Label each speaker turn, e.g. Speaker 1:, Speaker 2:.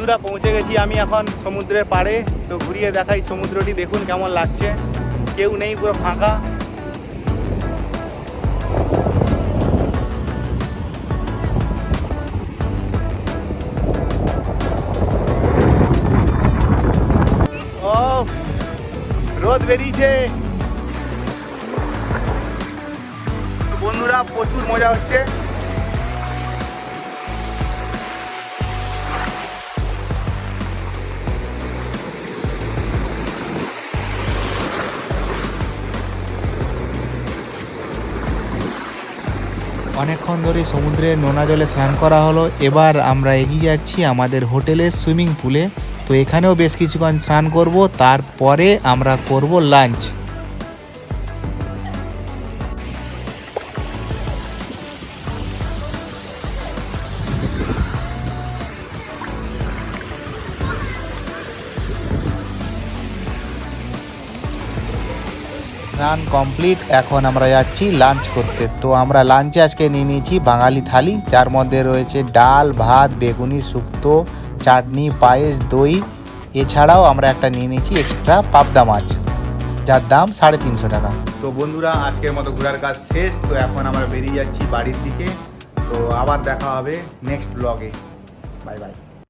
Speaker 1: বন্ধুরা, পৌঁছে গেছি আমি এখন সমুদ্রের পাড়ে। তো ঘুরিয়ে দেখাই সমুদ্রটি, দেখুন কেমন লাগছে। কেউ নেই, পুরো ফাঁকা। রোদ বেরিয়েছে। বন্ধুরা, প্রচুর মজা হচ্ছে।
Speaker 2: অনেকক্ষণ ধরে সমুদ্রের নোনা জলে স্নান করা হলো। এবার আমরা এগিয়ে যাচ্ছি আমাদের হোটেলের সুইমিং পুলে। তো এখানেও বেশ কিছুক্ষণ স্নান করব, তারপরে আমরা করব লাঞ্চ। স্নান কমপ্লিট এখন আমরা যাচ্ছি লাঞ্চ করতে। তো আমরা লাঞ্চে আজকে নিয়ে নিয়েছি বাঙালি থালি, যার মধ্যে রয়েছে ডাল, ভাত, বেগুনি, শুক্তো, চাটনি, পায়েস, দই। এছাড়াও আমরা একটা নিয়ে নিয়েছি এক্সট্রা পাবদা মাছ, যার দাম সাড়ে তিনশো টাকা।
Speaker 1: তো বন্ধুরা, আজকের মতো ঘোরার কাজ শেষ। তো এখন আমরা বেরিয়ে যাচ্ছি বাড়ির দিকে। তো আবার দেখা হবে নেক্সট ব্লগে বাই বাই